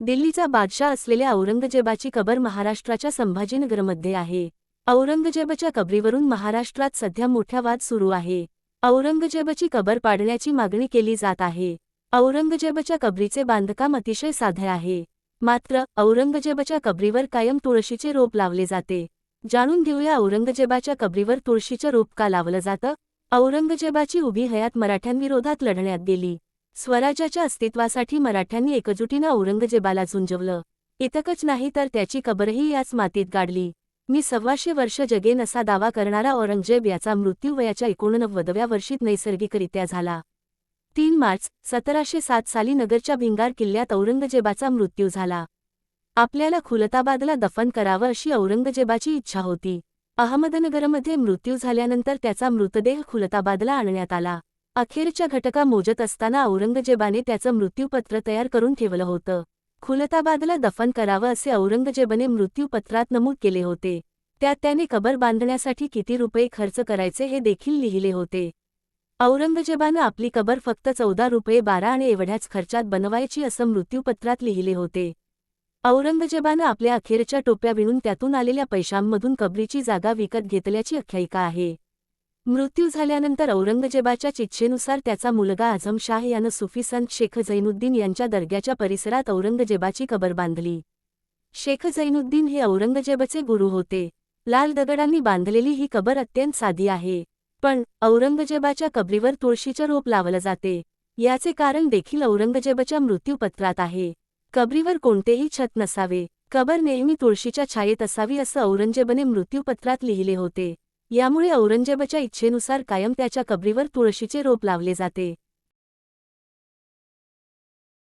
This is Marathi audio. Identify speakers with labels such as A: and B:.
A: दिल्लीचा बादशाह असलेल्या औरंगजेबाची कबर महाराष्ट्राच्या संभाजीनगरमध्ये आहे. औरंगजेबाच्या कबरीवरून महाराष्ट्रात सध्या मोठा वाद सुरू आहे. औरंगजेबाची कबर पाडण्याची मागणी केली जात आहे. औरंगजेबाच्या कबरीचे बांधकाम अतिशय साधे आहे. मात्र औरंगजेबाच्या कबरीवर कायम तुळशीचे रोप लावले जाते. जाणून घेऊया औरंगजेबाच्या कबरीवर तुळशीचं रोप का लावलं जातं? औरंगजेबाची उभी हयात मराठ्यांविरोधात लढण्यात गेली. स्वराज्याच्या अस्तित्वासाठी मराठ्यांनी एकजुटीनं औरंगजेबाला झुंजवलं. इतकंच नाही तर त्याची कबरही याच मातीत गाडली. मी सव्वाशे वर्ष जगेन असा दावा करणारा औरंगजेब याचा मृत्यू वयाच्या एकोणनव्वदव्या वर्षीत नैसर्गिकरित्या झाला. तीन मार्च सतराशे सात साली नगरच्या भिंगार किल्ल्यात औरंगजेबाचा मृत्यू झाला. आपल्याला खुलताबादला दफन करावं अशी औरंगजेबाची इच्छा होती. अहमदनगरमध्ये मृत्यू झाल्यानंतर त्याचा मृतदेह खुलताबादला आणण्यात आला. अखेरच्या घटका मोजत असताना औरंगजेबाने त्याचं मृत्यूपत्र तयार करून ठेवलं होतं. खुलताबादला दफन करावं असे औरंगजेबाने मृत्यूपत्रात नमूद केले होते. त्यात त्याने कबर बांधण्यासाठी किती रुपये खर्च करायचे हे देखील लिहिले होते. औरंगजेबानं आपली कबर फक्त चौदा रुपये बारा आणि एवढ्याच खर्चात बनवायची असं मृत्यूपत्रात लिहिले होते. औरंगजेबानं आपल्या अखेरच्या टोप्या विणून त्यातून आलेल्या पैशांमधून कबरीची जागा विकत घेतल्याची आख्यायिका आहे. मृत्यू झाल्यानंतर औरंगजेबाच्या चिच्छेनुसार त्याचा मुलगा आझम शाह यानं सुफी संत शेख झैनुद्दीन यांच्या दर्ग्याच्या परिसरात औरंगजेबाची कबर बांधली. शेख झैनुद्दीन हे औरंगजेबाचे गुरु होते. लाल दगडांनी बांधलेली ही कबर अत्यंत साधी आहे. पण औरंगजेबाच्या कबरीवर तुळशीचं रोप लावलं जाते. याचे कारण देखील औरंगजेबाच्या मृत्यूपत्रात आहे. कबरीवर कोणतेही छत नसावे. कबर नेहमी तुळशीच्या छायेत असावी असं औरंगजेबने मृत्यूपत्रात लिहिले होते. यामुळे औरंगजेबाच्या इच्छेनुसार कायम त्याच्या कबरीवर तुळशीचे रोप लावले जाते.